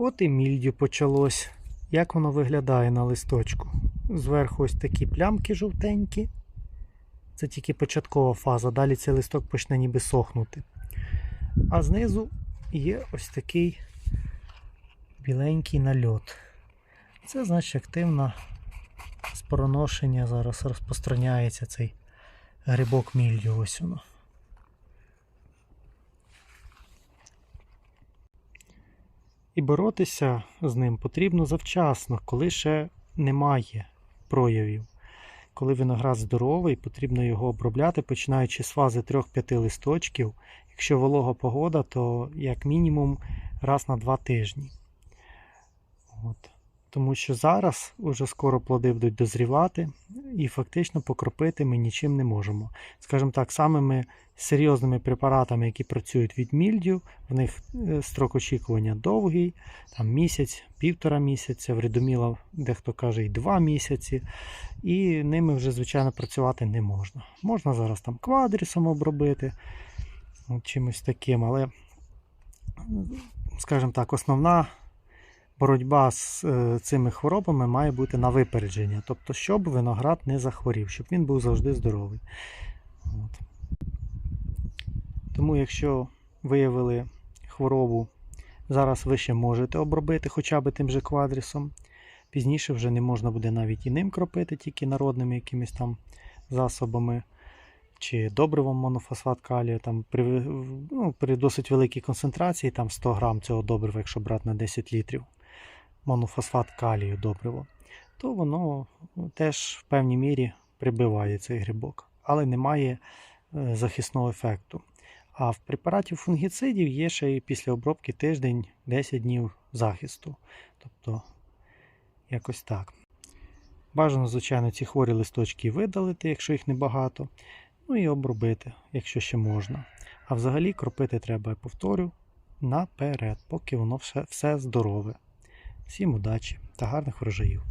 От і мільдю почалось. Як воно виглядає на листочку? Зверху ось такі плямки жовтенькі. Це тільки початкова фаза, далі цей листок почне ніби сохнути. А знизу є ось такий біленький нальот. Це значить активне спороношення зараз розпространяється цей грибок мільдю. Ось воно. І боротися з ним потрібно завчасно, коли ще немає проявів. Коли виноград здоровий, потрібно його обробляти, починаючи з фази 3-5 листочків. Якщо волога погода, то як мінімум раз на 2 тижні. От. Тому що зараз уже скоро плоди будуть дозрівати, і фактично покропити ми нічим не можемо. Скажімо так, самими серйозними препаратами, які працюють від мільдю, в них е, строк очікування довгий, там місяць, півтора місяця, вредоміла, дехто каже, і два місяці. І ними вже, звичайно, працювати не можна. Можна зараз там квадрісом обробити, чимось таким, але, скажімо так, основна боротьба з е, цими хворобами має бути на випередження. Тобто, щоб виноград не захворів, щоб він був завжди здоровий. От. Тому, якщо виявили хворобу, зараз ви ще можете обробити хоча б тим же квадрісом. Пізніше вже не можна буде навіть і ним кропити, тільки народними якимись там засобами. Чи добривом монофосфат калію там, при, ну, при досить великій концентрації, там 100 грам цього добрива, якщо брати на 10 літрів, монофосфат калію добриво, то воно ну, теж в певній мірі прибиває цей грибок, але не має е, захисного ефекту. А в препараті фунгіцидів є ще і після обробки тиждень 10 днів захисту. Тобто, якось так. Бажано, звичайно, ці хворі листочки видалити, якщо їх небагато. Ну і обробити, якщо ще можна. А взагалі кропити треба, я повторю, наперед, поки воно все, все здорове. Всім удачі та гарних врожаїв!